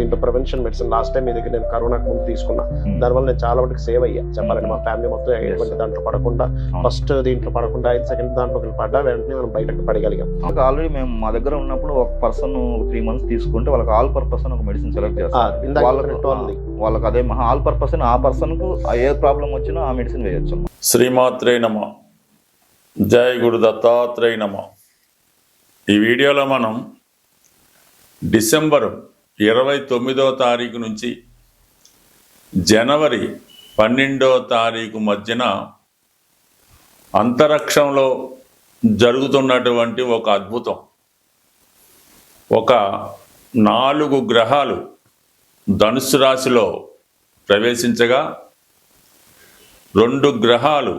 దీంట్లో prevention medicine last time మీ దగ్గర నేను కరోనాకు ముందు తీసుకున్నా. దానివల్ల నేను చాలా వరకు సేవ్ అయ్యా. చెప్పాలంటే మా ఫ్యామిలీ మొత్తం ఎటువంటి దాంట్లో పడకుండా ఫస్ట్ దీంట్లో పడకుండా ఐదు సెకండ్ దాంట్లో పడ్డా వెంటనే మనం బయటకు పడగలిగాం. ఆల్రెడీ మేము మా దగ్గర ఉన్నప్పుడు ఒక పర్సన్ త్రీ మంత్స్ తీసుకుంటే వాళ్ళకి ఆల్ పర్పస్ ఒక మెడిసిన్ సెలెక్ట్ చేస్తారు. వాళ్ళకు. వాళ్ళకి అదే ఆల్ పర్పస్ ఆ పర్సన్కు ఏ ప్రాబ్లం వచ్చినా ఆ మెడిసిన్ వేయొచ్చు శ్రీమాత్రే నమ. జయ గురు దత్తాత్రేయ నమ. ఈ వీడియోలో మనం డిసెంబర్ ఇరవై తొమ్మిదో తారీఖు నుంచి జనవరి పన్నెండో తారీఖు మధ్యన అంతరిక్షంలో జరుగుతున్నటువంటి ఒక అద్భుతం. ఒక నాలుగు గ్రహాలు ధనుసు రాశిలో ప్రవేశించగా రెండు గ్రహాలు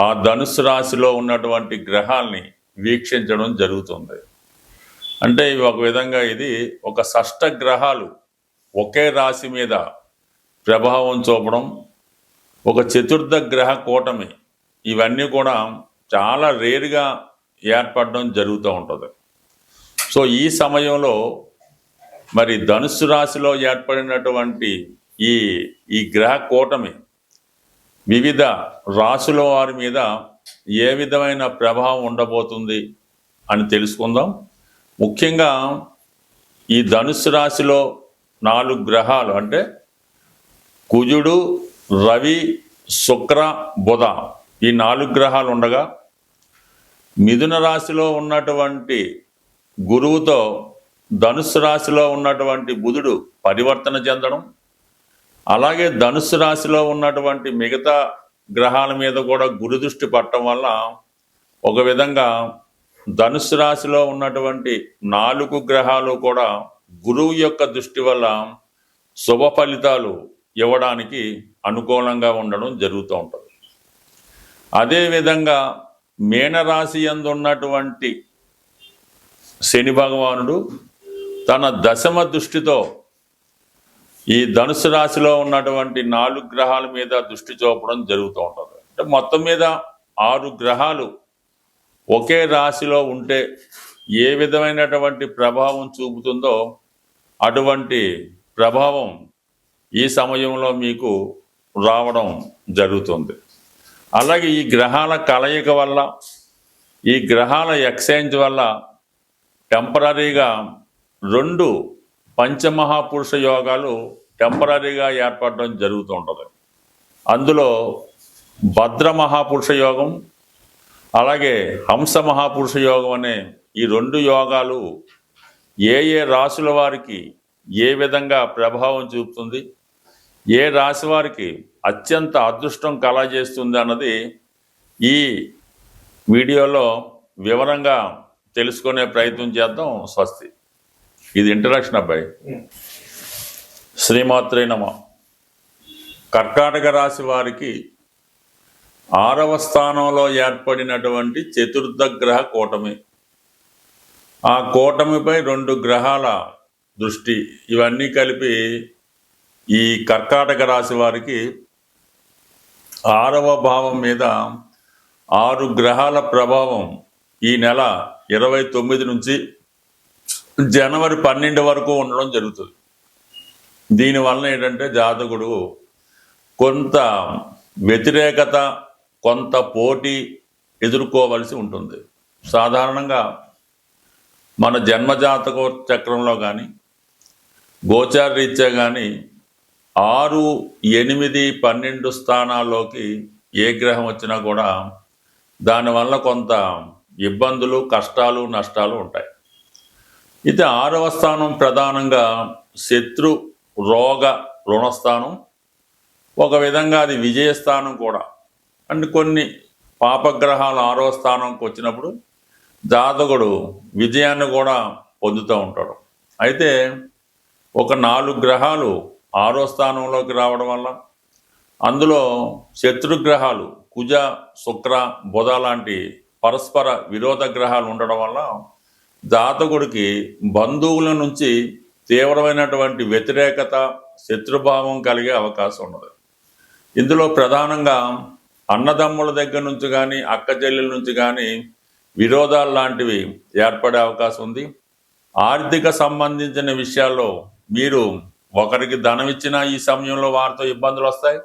ఆ ధనుసు రాశిలో ఉన్నటువంటి గ్రహాల్ని వీక్షించడం జరుగుతుంది. అంటే ఇవి ఒక విధంగా ఇది ఒక షష్ట గ్రహాలు ఒకే రాశి మీద ప్రభావం చూపడం ఒక చతుర్థ గ్రహ కూటమి ఇవన్నీ కూడా చాలా రేరుగా ఏర్పడడం జరుగుతూ ఉంటుంది. సో ఈ సమయంలో మరి ధనుసు రాశిలో ఏర్పడినటువంటి ఈ ఈ గ్రహ కూటమి వివిధ రాశుల వారి మీద ఏ విధమైన ప్రభావం ఉండబోతుంది అని తెలుసుకుందాం. ముఖ్యంగా ఈ ధనుసు రాశిలో నాలుగు గ్రహాలు అంటే కుజుడు రవి శుక్ర బుధ ఈ నాలుగు గ్రహాలు ఉండగా మిథున రాశిలో ఉన్నటువంటి గురువుతో ధనుసు రాశిలో ఉన్నటువంటి బుధుడు పరివర్తన చెందడం అలాగే ధనుసు రాశిలో ఉన్నటువంటి మిగతా గ్రహాల మీద కూడా గురుదృష్టి పట్టడం వల్ల ఒక విధంగా ధనుసు రాశిలో ఉన్నటువంటి నాలుగు గ్రహాలు కూడా గురువు యొక్క దృష్టి వల్ల శుభ ఫలితాలు ఇవ్వడానికి అనుకూలంగా ఉండడం జరుగుతూ ఉంటుంది. అదేవిధంగా మీనరాశి యందు ఉన్నటువంటి శని భగవానుడు తన దశమ దృష్టితో ఈ ధనుసు రాశిలో ఉన్నటువంటి నాలుగు గ్రహాల మీద దృష్టి చూపడం జరుగుతూ ఉంటుంది. అంటే మొత్తం మీద ఆరు గ్రహాలు ఒకే రాశిలో ఉంటే ఏ విధమైనటువంటి ప్రభావం చూపుతుందో అటువంటి ప్రభావం ఈ సమయంలో మీకు రావడం జరుగుతుంది. అలాగే ఈ గ్రహాల కలయిక వల్ల ఈ గ్రహాల ఎక్స్చేంజ్ వల్ల టెంపరీగా రెండు పంచమహాపురుష యోగాలు టెంపరీగా ఏర్పడడం జరుగుతూ ఉంటుంది. అందులో భద్ర మహాపురుష యోగం అలాగే హంస మహాపురుష యోగం అనే ఈ రెండు యోగాలు ఏ ఏ రాసుల వారికి ఏ విధంగా ప్రభావం చూపుతుంది ఏ రాశి వారికి అత్యంత అదృష్టం కలగజేస్తుంది అన్నది ఈ వీడియోలో వివరంగా తెలుసుకునే ప్రయత్నం చేద్దాం. స్వస్తి. ఇది ఇంట్రడక్షన్ అబ్బాయి. శ్రీమాత్రే నమ. కర్కాటక రాశి వారికి ఆరవ స్థానంలో ఏర్పడినటువంటి చతుర్థ గ్రహ కూటమి. ఆ కూటమిపై రెండు గ్రహాల దృష్టి. ఇవన్నీ కలిపి ఈ కర్కాటక రాశి వారికి ఆరవ భావం మీద ఆరు గ్రహాల ప్రభావం ఈ నెల ఇరవై తొమ్మిది నుంచి జనవరి పన్నెండు వరకు ఉండడం జరుగుతుంది. దీనివలన ఏంటంటే జాతకుడు కొంత వ్యతిరేకత కొంత పోటీ ఎదుర్కోవలసి ఉంటుంది. సాధారణంగా మన జన్మజాతక చక్రంలో కానీ గోచార రీత్యా కానీ ఆరు ఎనిమిది పన్నెండు స్థానాల్లోకి ఏ గ్రహం వచ్చినా కూడా దానివల్ల కొంత ఇబ్బందులు కష్టాలు నష్టాలు ఉంటాయి. అయితే ఆరవ స్థానం ప్రధానంగా శత్రు రోగ రుణస్థానం ఒక విధంగా అది విజయస్థానం కూడా. అండ్ కొన్ని పాపగ్రహాలు ఆరో స్థానంకి వచ్చినప్పుడు జాతకుడు విజయాన్ని కూడా పొందుతూ ఉంటాడు. అయితే ఒక నాలుగు గ్రహాలు ఆరో స్థానంలోకి రావడం వల్ల అందులో శత్రుగ్రహాలు కుజ శుక్ర బుధ లాంటి పరస్పర విరోధ గ్రహాలు ఉండడం వల్ల జాతకుడికి బంధువుల నుంచి తీవ్రమైనటువంటి వ్యతిరేకత శత్రుభావం కలిగే అవకాశం ఉన్నది. ఇందులో ప్రధానంగా అన్నదమ్ముల దగ్గర నుంచి కానీ అక్క చెల్లెల నుంచి కానీ విరోధాలు లాంటివి ఏర్పడే అవకాశం ఉంది. ఆర్థిక సంబంధించిన విషయాల్లో మీరు ఒకరికి ధనం ఇచ్చినా ఈ సమయంలో వారితో ఇబ్బందులు వస్తాయి.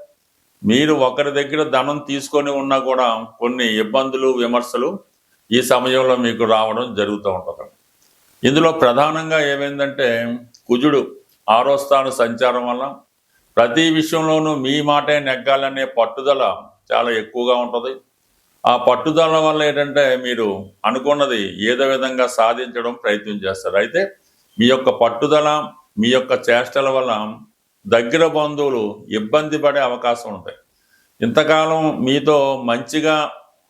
మీరు ఒకరి దగ్గర ధనం తీసుకొని ఉన్నా కూడా కొన్ని ఇబ్బందులు విమర్శలు ఈ సమయంలో మీకు రావడం జరుగుతూ ఉంటుంది. ఇందులో ప్రధానంగా ఏమైందంటే కుజుడు ఆరో స్థాన సంచారం వల్ల ప్రతి విషయంలోనూ మీ మాటే నెగ్గాలనే పట్టుదల చాలా ఎక్కువగా ఉంటుంది. ఆ పట్టుదల వల్ల ఏంటంటే మీరు అనుకున్నది ఏదో విధంగా సాధించడం ప్రయత్నం చేస్తారు. అయితే మీ యొక్క పట్టుదల మీ యొక్క చేష్టల వల్ల దగ్గర బంధువులు ఇబ్బంది పడే అవకాశం ఉంటాయి. ఇంతకాలం మీతో మంచిగా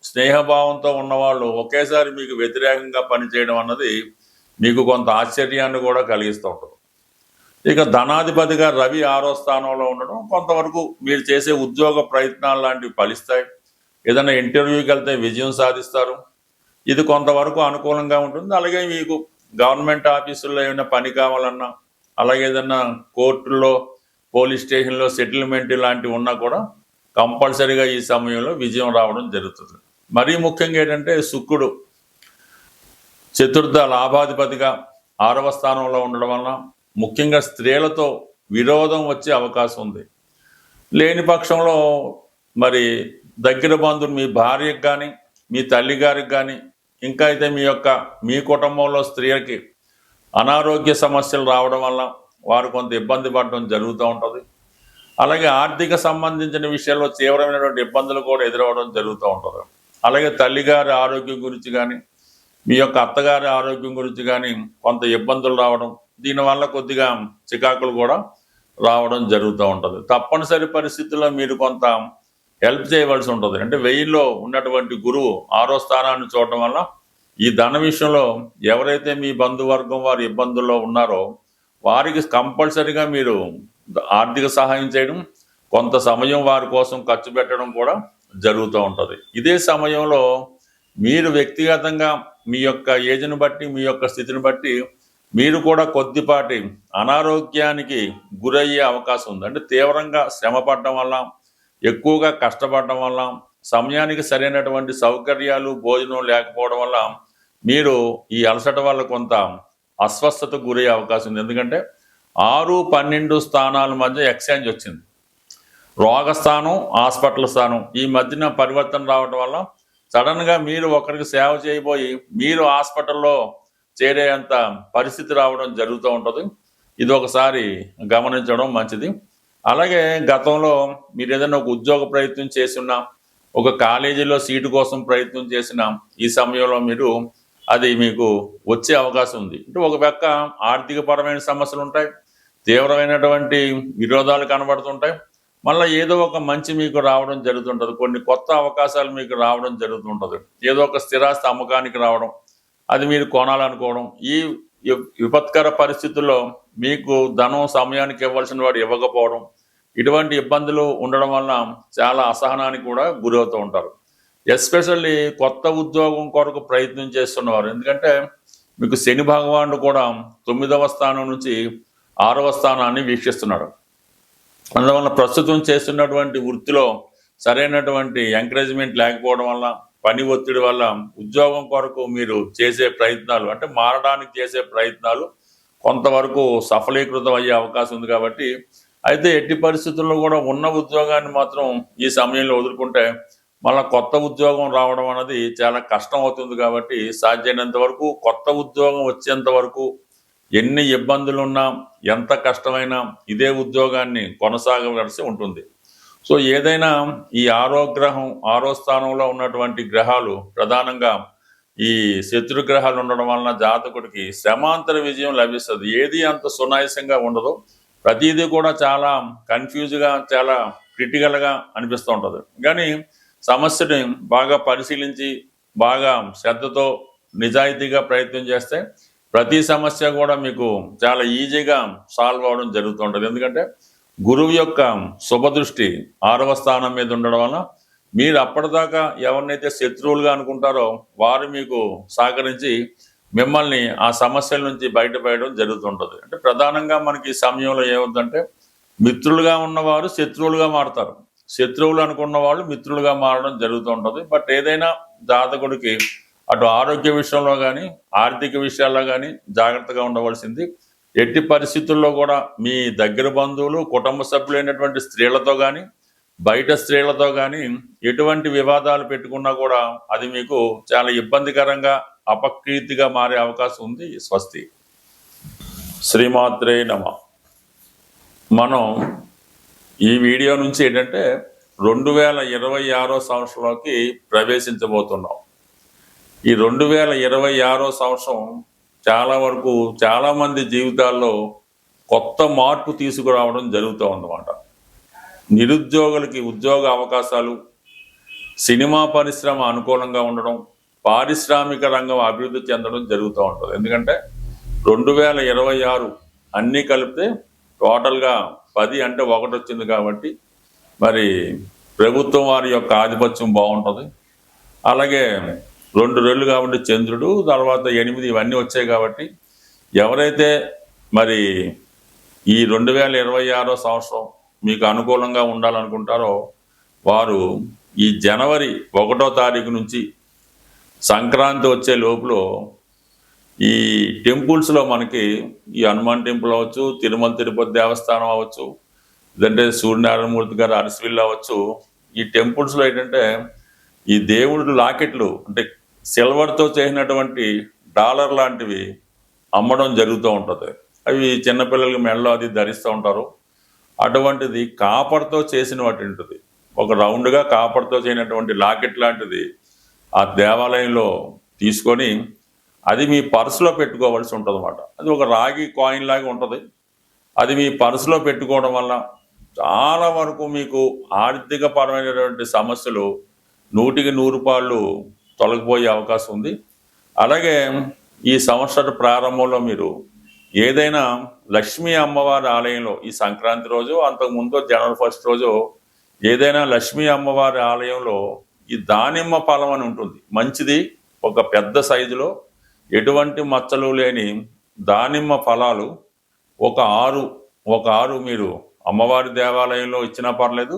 స్నేహభావంతో ఉన్నవాళ్ళు ఒకేసారి మీకు వ్యతిరేకంగా పనిచేయడం అన్నది మీకు కొంత ఆశ్చర్యాన్ని కూడా కలిగిస్తూ ఉంటుంది. ఇక ధనాధిపతిగా రవి ఆరో స్థానంలో ఉండడం కొంతవరకు మీరు చేసే ఉద్యోగ ప్రయత్నాలు లాంటివి ఫలిస్తాయి. ఏదైనా ఇంటర్వ్యూకి వెళ్తే విజయం సాధిస్తారు. ఇది కొంతవరకు అనుకూలంగా ఉంటుంది. అలాగే మీకు గవర్నమెంట్ ఆఫీసుల్లో ఏమైనా పని కావాలన్నా అలాగే ఏదైనా కోర్టుల్లో పోలీస్ స్టేషన్లో సెటిల్మెంట్ లాంటివి ఉన్నా కూడా కంపల్సరీగా ఈ సమయంలో విజయం రావడం జరుగుతుంది. మరీ ముఖ్యంగా ఏంటంటే శుక్రుడు చతుర్థ లాభాధిపతిగా ఆరవ స్థానంలో ఉండడం వలన ముఖ్యంగా స్త్రీలతో విరోధం వచ్చే అవకాశం ఉంది. లేని పక్షంలో మరి దగ్గర బంధువులు మీ భార్యకు కానీ మీ తల్లి గారికి కానీ ఇంకా అయితే మీ యొక్క మీ కుటుంబంలో స్త్రీలకి అనారోగ్య సమస్యలు రావడం వల్ల వారు కొంత ఇబ్బంది పడడం జరుగుతూ ఉంటుంది. అలాగే ఆర్థిక సంబంధించిన విషయాల్లో తీవ్రమైనటువంటి ఇబ్బందులు కూడా ఎదురవడం జరుగుతూ ఉంటుంది. అలాగే తల్లిగారి ఆరోగ్యం గురించి కానీ మీ యొక్క అత్తగారి ఆరోగ్యం గురించి కానీ కొంత ఇబ్బందులు రావడం దీనివల్ల కొద్దిగా చికాకులు కూడా రావడం జరుగుతూ ఉంటుంది. తప్పనిసరి పరిస్థితుల్లో మీరు కొంత హెల్ప్ చేయవలసి ఉంటుంది. అంటే వెయ్యిలో ఉన్నటువంటి గురువు ఆరో స్థానాన్ని చూడటం వల్ల ఈ ధన విషయంలో ఎవరైతే మీ బంధువర్గం వారి ఇబ్బందుల్లో ఉన్నారో వారికి కంపల్సరిగా మీరు ఆర్థిక సహాయం చేయడం కొంత సమయం వారి కోసం ఖర్చు పెట్టడం కూడా జరుగుతూ ఉంటుంది. ఇదే సమయంలో మీరు వ్యక్తిగతంగా మీ యొక్క ఏజ్ని బట్టి మీ యొక్క స్థితిని బట్టి మీరు కూడా కొద్దిపాటి అనారోగ్యానికి గురయ్యే అవకాశం ఉంది. అంటే తీవ్రంగా శ్రమ పడడం వల్ల ఎక్కువగా కష్టపడడం వల్ల సమయానికి సరైనటువంటి సౌకర్యాలు భోజనం లేకపోవడం వల్ల మీరు ఈ అలసట వల్ల కొంత అస్వస్థతకు గురయ్యే అవకాశం ఉంది. ఎందుకంటే ఆరు పన్నెండు స్థానాల మధ్య ఎక్స్చేంజ్ వచ్చింది. రోగస్థానం హాస్పిటల్ స్థానం ఈ మధ్యన పరివర్తన రావడం వల్ల సడన్గా మీరు ఒకరికి సేవ చేయబోయి మీరు హాస్పిటల్లో చేరేంత పరిస్థితి రావడం జరుగుతూ ఉంటుంది. ఇది ఒకసారి గమనించడం మంచిది. అలాగే గతంలో మీరు ఏదైనా ఒక ఉద్యోగ ప్రయత్నం చేసినా ఒక కాలేజీలో సీటు కోసం ప్రయత్నం చేసిన ఈ సమయంలో మీరు అది మీకు వచ్చే అవకాశం ఉంది. అంటే ఒక పక్క ఆర్థిక పరమైన సమస్యలు ఉంటాయి తీవ్రమైనటువంటి విరోధాలు కనబడుతుంటాయి. మళ్ళీ ఏదో ఒక మంచి మీకు రావడం జరుగుతుంటుంది. కొన్ని కొత్త అవకాశాలు మీకు రావడం జరుగుతుంటుంది. ఏదో ఒక స్థిరాస్తి అమ్మకానికి రావడం అది మీరు కొనాలనుకోవడం. ఈ విపత్కర పరిస్థితుల్లో మీకు ధనం సమయానికి ఇవ్వాల్సిన వాడు ఇవ్వకపోవడం ఇటువంటి ఇబ్బందులు ఉండడం వల్ల చాలా అసహనానికి కూడా గురవుతూ ఉంటారు. ఎస్పెషల్లీ కొత్త ఉద్యోగం కొరకు ప్రయత్నం చేస్తున్నవారు. ఎందుకంటే మీకు శని భగవానుడు కూడా తొమ్మిదవ స్థానం నుంచి ఆరవ స్థానాన్ని వీక్షిస్తున్నాడు. అందువల్ల ప్రస్తుతం చేస్తున్నటువంటి వృత్తిలో సరైనటువంటి ఎంకరేజ్మెంట్ లేకపోవడం వల్ల పని ఒత్తిడి వల్ల ఉద్యోగం కొరకు మీరు చేసే ప్రయత్నాలు అంటే మారడానికి చేసే ప్రయత్నాలు కొంతవరకు సఫలీకృతం అయ్యే అవకాశం ఉంది కాబట్టి అయితే ఎట్టి పరిస్థితుల్లో కూడా ఉన్న ఉద్యోగాన్ని మాత్రం ఈ సమయంలో వదులుకుంటే మళ్ళీ కొత్త ఉద్యోగం రావడం అనేది చాలా కష్టం అవుతుంది కాబట్టి సాధ్యమైనంత వరకు కొత్త ఉద్యోగం వచ్చేంత వరకు ఎన్ని ఇబ్బందులున్నా ఎంత కష్టమైనా ఇదే ఉద్యోగాన్ని కొనసాగవలసి ఉంటుంది. సో ఏదైనా ఈ ఆరో గ్రహం ఆరో స్థానంలో ఉన్నటువంటి గ్రహాలు ప్రధానంగా ఈ శత్రు గ్రహాలు ఉండడం వలన జాతకుడికి శ్రమాంతర విజయం లభిస్తుంది. ఏది అంత సునాయసంగా ఉండదు ప్రతిదీ కూడా చాలా కన్ఫ్యూజ్గా చాలా క్రిటికల్గా అనిపిస్తూ ఉంటుంది. కానీ సమస్యని బాగా పరిశీలించి బాగా శ్రద్ధతో నిజాయితీగా ప్రయత్నం చేస్తే ప్రతి సమస్య కూడా మీకు చాలా ఈజీగా సాల్వ్ అవడం జరుగుతుంటుంది ఎందుకంటే గురువు యొక్క శుభదృష్టి ఆరవ స్థానం మీద ఉండడం వలన మీరు అప్పటిదాకా ఎవరినైతే శత్రువులుగా అనుకుంటారో వారు మీకు సహకరించి మిమ్మల్ని ఆ సమస్యల నుంచి బయటపడడం జరుగుతుంటుంది. అంటే ప్రధానంగా మనకి ఈ సమయంలో ఏమవుతుందంటే మిత్రులుగా ఉన్నవారు శత్రువులుగా మారుతారు. శత్రువులు అనుకున్న వాళ్ళు మిత్రులుగా మారడం జరుగుతూ ఉంటుంది బట్ ఏదైనా జాతకుడికి అటు ఆరోగ్య విషయంలో కానీ ఆర్థిక విషయాల్లో కానీ జాగ్రత్తగా ఉండవలసింది ఎట్టి పరిస్థితుల్లో కూడా మీ దగ్గర బంధువులు కుటుంబ సభ్యులైనటువంటి స్త్రీలతో కానీ బయట స్త్రీలతో కానీ ఎటువంటి వివాదాలు పెట్టుకున్నా కూడా అది మీకు చాలా ఇబ్బందికరంగా అపకీర్తిగా మారే అవకాశం ఉంది. స్వస్తి. శ్రీమాత్రే నమ. మనం ఈ వీడియో నుంచి ఏంటంటే రెండు వేల ఇరవై ఆరో సంవత్సరంలోకి ప్రవేశించబోతున్నాం. ఈ రెండు వేల ఇరవై ఆరో సంవత్సరం చాలా వరకు చాలా మంది జీవితాల్లో కొత్త మార్పు తీసుకురావడం జరుగుతూ ఉందన్నమాట. నిరుద్యోగులకి ఉద్యోగ అవకాశాలు సినిమా పరిశ్రమ అనుకూలంగా ఉండడం పారిశ్రామిక రంగం అభివృద్ధి చెందడం జరుగుతూ ఉంటుంది. ఎందుకంటే రెండు వేల ఇరవై ఆరు అన్నీ కలిపితే టోటల్గా పది అంటే ఒకటి వచ్చింది కాబట్టి మరి ప్రభుత్వం వారి యొక్క ఆధిపత్యం బాగుంటుంది. అలాగే రెండు రెళ్ళు కాబట్టి చంద్రుడు తర్వాత ఎనిమిది ఇవన్నీ వచ్చాయి కాబట్టి ఎవరైతే మరి ఈ రెండు వేల ఇరవై ఆరో సంవత్సరం మీకు అనుకూలంగా ఉండాలనుకుంటారో వారు ఈ జనవరి ఒకటో తారీఖు నుంచి సంక్రాంతి వచ్చే లోపల ఈ టెంపుల్స్లో మనకి ఈ హనుమాన్ టెంపుల్ అవ్వచ్చు తిరుమల తిరుపతి దేవస్థానం అవ్వచ్చు లేదంటే సూర్యనారాయణమూర్తి గారు అరసివిల్ అవ్వచ్చు. ఈ టెంపుల్స్లో ఏంటంటే ఈ దేవుడు లాకెట్లు అంటే సిల్వర్తో చేసినటువంటి డాలర్ లాంటివి అమ్మడం జరుగుతూ ఉంటుంది. అవి చిన్నపిల్లలకి మెడలో అది ధరిస్తూ ఉంటారు. అటువంటిది కాపర్తో చేసిన వాటి ఉంటుంది. ఒక రౌండ్గా కాపర్తో చేయనటువంటి లాకెట్ లాంటిది ఆ దేవాలయంలో తీసుకొని అది మీ పర్సులో పెట్టుకోవాల్సి ఉంటుంది అనమాట అది ఒక రాగి కాయిన్ లాగా ఉంటుంది. అది మీ పర్సులో పెట్టుకోవడం వల్ల చాలా వరకు మీకు ఆర్థిక పరమైనటువంటి సమస్యలు నూటికి నూరు పాళ్ళు తొలగిపోయే అవకాశం ఉంది. అలాగే ఈ సంవత్సర ప్రారంభంలో మీరు ఏదైనా లక్ష్మీ అమ్మవారి ఆలయంలో ఈ సంక్రాంతి రోజు అంతకు ముందు జనవరి ఫస్ట్ రోజు ఏదైనా లక్ష్మీ అమ్మవారి ఆలయంలో ఈ దానిమ్మ ఫలం అని ఉంటుంది. మంచిది ఒక పెద్ద సైజులో ఎటువంటి మచ్చలు లేని దానిమ్మ ఫలాలు ఒక ఆరు ఒక ఆరు మీరు అమ్మవారి దేవాలయంలో ఇచ్చినా పర్లేదు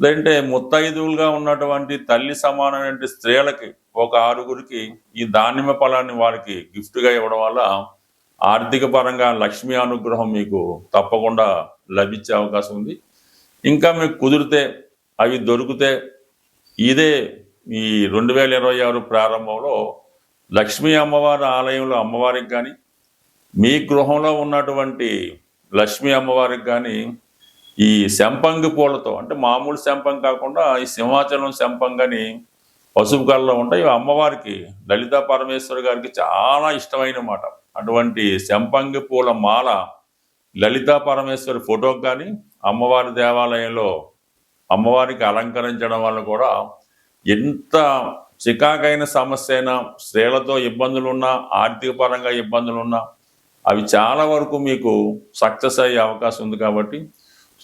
లేదంటే ముత్తైదువులుగా ఉన్నటువంటి తల్లి సమానమైన స్త్రీలకి ఒక ఆరుగురికి ఈ దానిమ్మ ఫలాన్ని వారికి గిఫ్ట్గా ఇవ్వడం వల్ల ఆర్థిక పరంగా లక్ష్మీ అనుగ్రహం మీకు తప్పకుండా లభించే అవకాశం ఉంది. ఇంకా మీకు కుదిరితే అవి దొరికితే ఇదే ఈ రెండు వేల ఇరవై ఆరు ప్రారంభంలో లక్ష్మీ అమ్మవారి ఆలయంలో అమ్మవారికి కానీ మీ గృహంలో ఉన్నటువంటి లక్ష్మీ అమ్మవారికి కానీ ఈ శంపంగి పూలతో అంటే మామూలు శంపం కాకుండా ఈ సింహాచలం శంపంగని పసుపు కళ్ళలో ఉంటాయి. ఇవి అమ్మవారికి లలితా పరమేశ్వరి గారికి చాలా ఇష్టమైన మాట. అటువంటి శంపంగి పూల మాల లలితా పరమేశ్వరి ఫోటోకి కానీ అమ్మవారి దేవాలయంలో అమ్మవారికి అలంకరించడం వల్ల కూడా ఎంత చికాకైన సమస్య అయినా స్త్రీలతో ఇబ్బందులున్నా ఆర్థిక పరంగా ఇబ్బందులున్నా అవి చాలా వరకు మీకు సక్సెస్ అయ్యే అవకాశం ఉంది కాబట్టి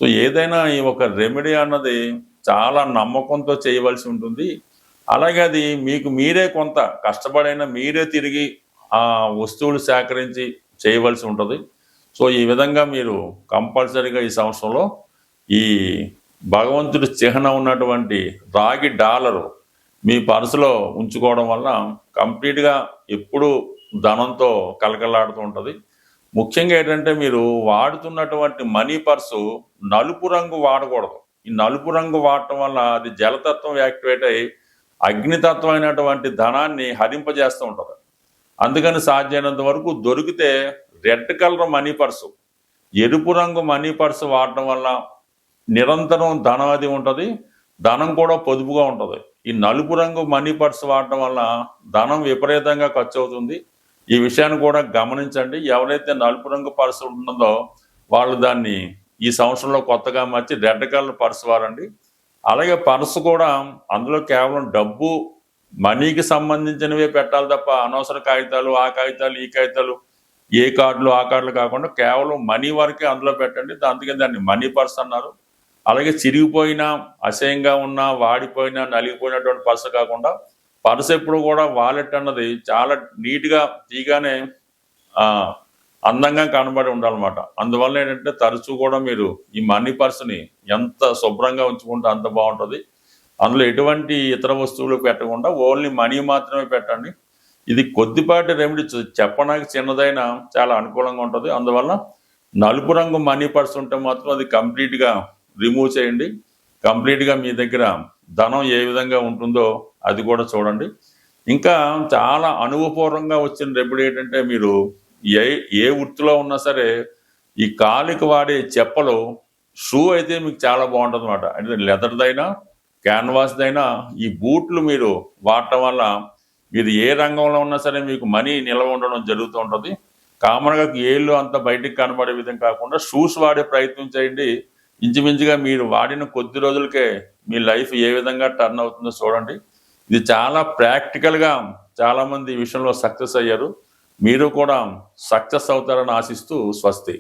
సో ఏదైనా ఈ ఒక రెమెడీ అన్నది చాలా నమ్మకంతో చేయవలసి ఉంటుంది. అలాగే అది మీకు మీరే కొంత కష్టపడైనా మీరే తిరిగి ఆ వస్తువులు సేకరించి చేయవలసి ఉంటుంది. సో ఈ విధంగా మీరు కంపల్సరీగా ఈ సంవత్సరంలో ఈ భగవంతుడి చిహ్నం ఉన్నటువంటి రాగి డాలరు మీ పర్సులో ఉంచుకోవడం వల్ల కంప్లీట్గా ఎప్పుడు ధనంతో కలకలాడుతూ ఉంటుంది. ముఖ్యంగా ఏంటంటే మీరు వాడుతున్నటువంటి మనీ పర్సు నలుపు రంగు వాడకూడదు. ఈ నలుపు రంగు వాడటం వల్ల అది జలతత్వం యాక్టివేట్ అయ్యి అగ్నితత్వం అయినటువంటి ధనాన్ని హరింపజేస్తూ ఉంటుంది. అందుకని సాధ్యమైనంత వరకు దొరికితే రెడ్ కలర్ మనీ పర్సు ఎరుపు రంగు మనీ పర్సు వాడటం వల్ల నిరంతరం ధనం అది ఉంటుంది ధనం కూడా పొదుపుగా ఉంటుంది. ఈ నలుపు రంగు మనీ పర్స్ వాడటం వల్ల ధనం విపరీతంగా ఖర్చు అవుతుంది ఈ విషయాన్ని కూడా గమనించండి. ఎవరైతే నలుపు రంగు పర్సు ఉంటుందో వాళ్ళు దాన్ని ఈ సంవత్సరంలో కొత్తగా మార్చి రెడ్ కలర్ పర్సు వారండి. అలాగే పర్సు కూడా అందులో కేవలం డబ్బు మనీకి సంబంధించినవే పెట్టాలి తప్ప అనవసర కాగితాలు ఆ కాగితాలు ఈ కాగితాలు ఏ కార్డులు ఆ కార్డులు కాకుండా కేవలం మనీ వరకే అందులో పెట్టండి. అందుకే దాన్ని మనీ పర్స్ అన్నారు. అలాగే చిరిగిపోయిన అసహ్యంగా ఉన్న వాడిపోయినా నలిగిపోయినటువంటి పర్స్ కాకుండా పర్స్ ఎప్పుడు కూడా వాలెట్ అన్నది చాలా నీట్గా తీగానే అందంగా కనబడి ఉండాలన్నమాట. అందువల్ల ఏంటంటే తరచూ కూడా మీరు ఈ మనీ పర్స్ని ఎంత శుభ్రంగా ఉంచుకుంటే అంత బాగుంటుంది. అందులో ఎటువంటి ఇతర వస్తువులు పెట్టకుండా ఓన్లీ మనీ మాత్రమే పెట్టండి. ఇది కొద్దిపాటి రెమెడీ చెప్పడానికి చిన్నదైన చాలా అనుకూలంగా ఉంటుంది. అందువల్ల నలుపు రంగు మనీ పర్స్ ఉంటే మాత్రం అది కంప్లీట్గా రిమూవ్ చేయండి. కంప్లీట్గా మీ దగ్గర ధనం ఏ విధంగా ఉంటుందో అది కూడా చూడండి. ఇంకా చాలా అనుభవపూర్వంగా వచ్చిన రెమెడీ ఏంటంటే మీరు ఏ ఏ వృత్తిలో ఉన్నా సరే ఈ కాలికి వాడే చెప్పలు షూ అయితే మీకు చాలా బాగుంటుంది అనమాట అంటే లెదర్దైనా క్యాన్వాస్దైనా ఈ బూట్లు మీరు వాడటం వల్ల మీరు ఏ రంగంలో ఉన్నా సరే మీకు మనీ నిల్వ ఉండడం జరుగుతూ ఉంటుంది. కామన్గా ఏళ్ళు అంత బయటికి కనబడే విధం కాకుండా షూస్ వాడే ప్రయత్నం చేయండి. ఇంచుమించుగా మీరు వాడిన కొద్ది రోజులకే మీ లైఫ్ ఏ విధంగా టర్న్ అవుతుందో చూడండి. ఇది చాలా ప్రాక్టికల్గా చాలామంది ఈ విషయంలో సక్సెస్ అయ్యారు. మీరు కూడా సక్సెస్ అవుతారని ఆశిస్తూ స్వస్తి.